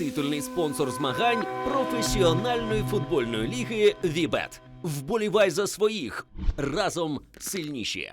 титульний спонсор змагань професіональної футбольної ліги Вібет. Вболівай за своїх разом сильніші.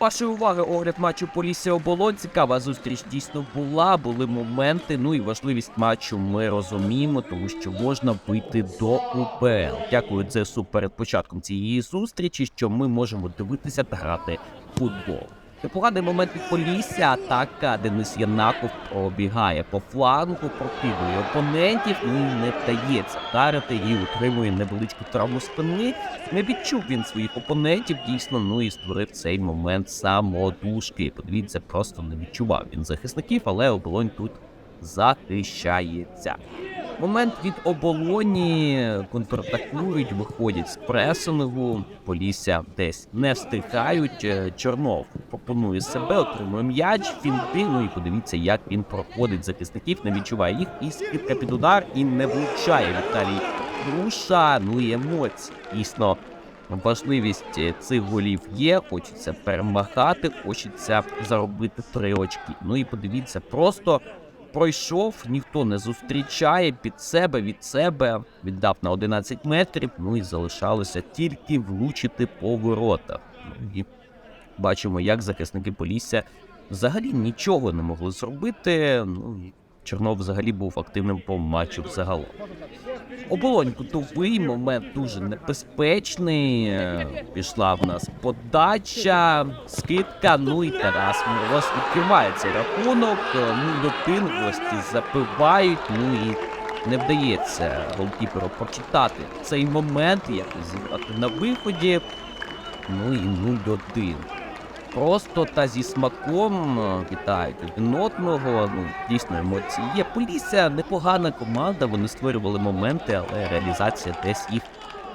Вашої уваги огляд матчу Полісся Оболонь. Цікава зустріч дійсно була. Були моменти. Ну і важливість матчу ми розуміємо, тому що можна вийти до УПЛ. Дякую ДЗСУ перед початком цієї зустрічі, що ми можемо дивитися та грати в футбол. Непоганий момент від Полісся, атака Денис Янаков пробігає по флангу, прокидує опонентів і не вдається вдарити і утримує невеличку травму спини. Не відчув він своїх опонентів дійсно, ну і створив цей момент самодушки. Подивіться, просто не відчував він захисників, але оболонь тут захищається. Момент від оболоні контратакують, виходять з пресингу. Полісся десь не встигають. Е, Чорнов пропонує себе, отримує м'яч, фінти. Ну і подивіться, як він проходить захисників, не відчуває їх. І скидка під удар і не влучає Віталій Груша. Ну і емоції. Дійсно, важливість е, цих голів є. Хочеться перемагати, хочеться заробити три очки. Ну і подивіться, просто пройшов, ніхто не зустрічає під себе від себе, віддав на 11 метрів. Ну і залишалося тільки влучити по воротах. І бачимо, як захисники Полісся взагалі нічого не могли зробити. Ну Чорнов взагалі був активним по матчу взагалом. Оболонь кутовий момент дуже небезпечний. Пішла в нас подача, скидка. Ну і Тарас Мороз відкриває цей рахунок. Ну, один гості запивають. Ну і не вдається голкіперу прочитати цей момент, якось зіграти на виході. Ну і 0-1. Просто та зі смаком е, вітають один одного. Ну, дійсно емоції є. Полісся непогана команда, вони створювали моменти, але реалізація десь їх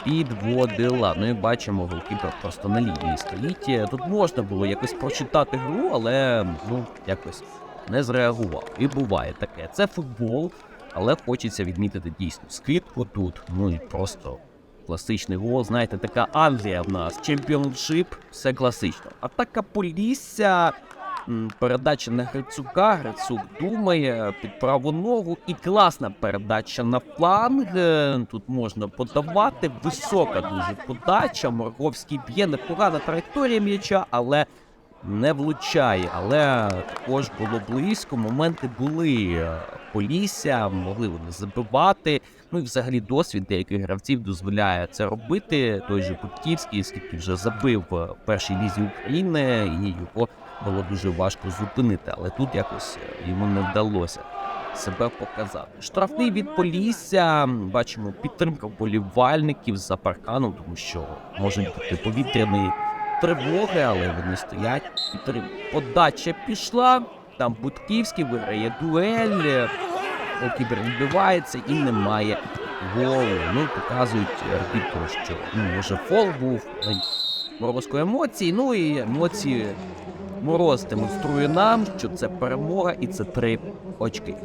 підводила. Ну і бачимо, голкіпер просто на лінії стоїть. Е, Тут можна було якось прочитати гру, але ну якось не зреагував. І буває таке. Це футбол, але хочеться відмітити дійсно скидку тут. Ну і просто класичний гол. Знаєте, така Англія в нас. Чемпіоншип, все класично. Атака Полісся. Передача на Грицюка, Грицюк думає під праву ногу і класна передача на фланг. Е, Тут можна подавати. Висока дуже подача. Морговський б'є непогана траєкторія м'яча, але не влучає. Але також було близько. Моменти були. Полісся, могли вони забивати. Ну і взагалі досвід деяких гравців дозволяє це робити. Той же Путківський, скільки вже забив в лізі України, і його було дуже важко зупинити. Але тут якось йому не вдалося себе показати. Штрафний від Полісся. Бачимо підтримка вболівальників за парканом, тому що можуть бути повітряні тривоги, але вони стоять. Підтрим... Подача пішла. Там Будківський виграє дуель. Голкіпер відбивається і немає голу. Ну, показують арбітру, що ну, може фол був. Морозко емоції. Ну і емоції Мороз демонструє нам, що це перемога і це три очки.